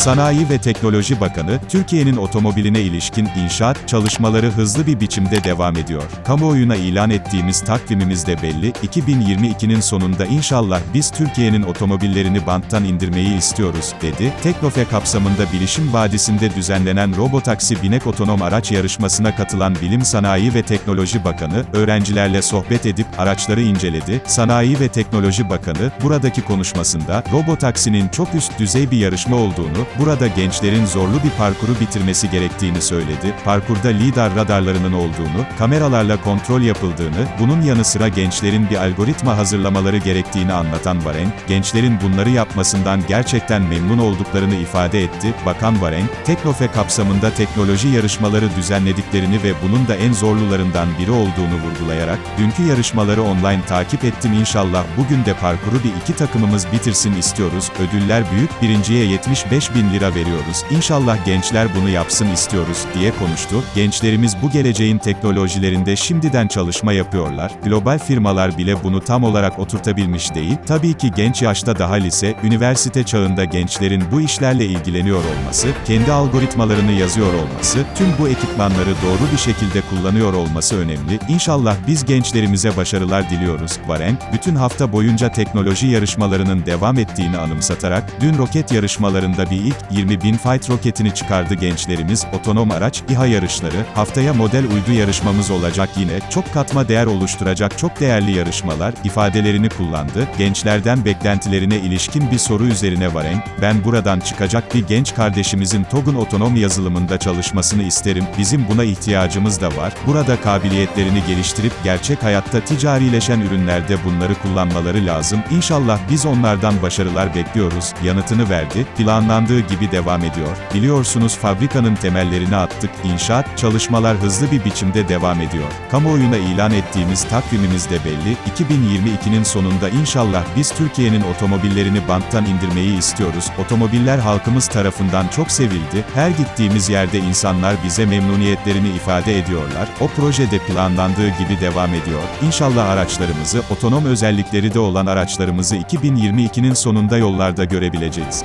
Sanayi ve Teknoloji Bakanı, Türkiye'nin otomobiline ilişkin inşaat çalışmaları hızlı bir biçimde devam ediyor. Kamuoyuna ilan ettiğimiz takvimimiz de belli, 2022'nin sonunda inşallah biz Türkiye'nin otomobillerini banttan indirmeyi istiyoruz, dedi. Teknofe kapsamında Bilişim Vadisi'nde düzenlenen Robotaksi Binek Otonom Araç yarışmasına katılan Bilim Sanayi ve Teknoloji Bakanı, öğrencilerle sohbet edip araçları inceledi. Sanayi ve Teknoloji Bakanı, buradaki konuşmasında, Robotaksi'nin çok üst düzey bir yarışma olduğunu, burada gençlerin zorlu bir parkuru bitirmesi gerektiğini söyledi. Parkurda lidar radarlarının olduğunu, kameralarla kontrol yapıldığını, bunun yanı sıra gençlerin bir algoritma hazırlamaları gerektiğini anlatan Varenk, gençlerin bunları yapmasından gerçekten memnun olduklarını ifade etti. Bakan Varenk, Teknofe kapsamında teknoloji yarışmaları düzenlediklerini ve bunun da en zorlularından biri olduğunu vurgulayarak, dünkü yarışmaları online takip ettim inşallah bugün de parkuru bir iki takımımız bitirsin istiyoruz, ödüller büyük, birinciye 75 bin lira veriyoruz, İnşallah gençler bunu yapsın istiyoruz, diye konuştu. Gençlerimiz bu geleceğin teknolojilerinde şimdiden çalışma yapıyorlar, global firmalar bile bunu tam olarak oturtabilmiş değil, tabii ki genç yaşta daha lise, üniversite çağında gençlerin bu işlerle ilgileniyor olması, kendi algoritmalarını yazıyor olması, tüm bu ekipmanları doğru bir şekilde kullanıyor olması önemli. İnşallah biz gençlerimize başarılar diliyoruz. Varen, bütün hafta boyunca teknoloji yarışmalarının devam ettiğini anımsatarak, dün roket yarışmalarında bir ilk 20 bin fight roketini çıkardı gençlerimiz, otonom araç, İHA yarışları, haftaya model uydu yarışmamız olacak. Yine, çok katma değer oluşturacak çok değerli yarışmalar, ifadelerini kullandı. Gençlerden beklentilerine ilişkin bir soru üzerine Varen, ben buradan çıkacak bir genç kardeşimizin TOG'un otonom yazılımında çalışmasını isterim, bizim buna ihtiyacımız da var, burada kabiliyetlerini geliştirip gerçek hayatta ticarileşen ürünlerde bunları kullanmaları lazım, İnşallah biz onlardan başarılar bekliyoruz, yanıtını verdi, planlandığı gibi devam ediyor. Biliyorsunuz fabrikanın temellerini attık, inşaat, çalışmalar hızlı bir biçimde devam ediyor. Kamuoyuna ilan ettiğimiz takvimimiz de belli, 2022'nin sonunda inşallah biz Türkiye'nin otomobillerini banttan indirmeyi istiyoruz. Otomobiller halkımız tarafından çok sevildi, her gittiğimiz yerde insanlar bize memnuniyetlerini ifade ediyorlar. O projede planlandığı gibi devam ediyor. İnşallah araçlarımızı, otonom özellikleri de olan araçlarımızı 2022'nin sonunda yollarda görebileceğiz.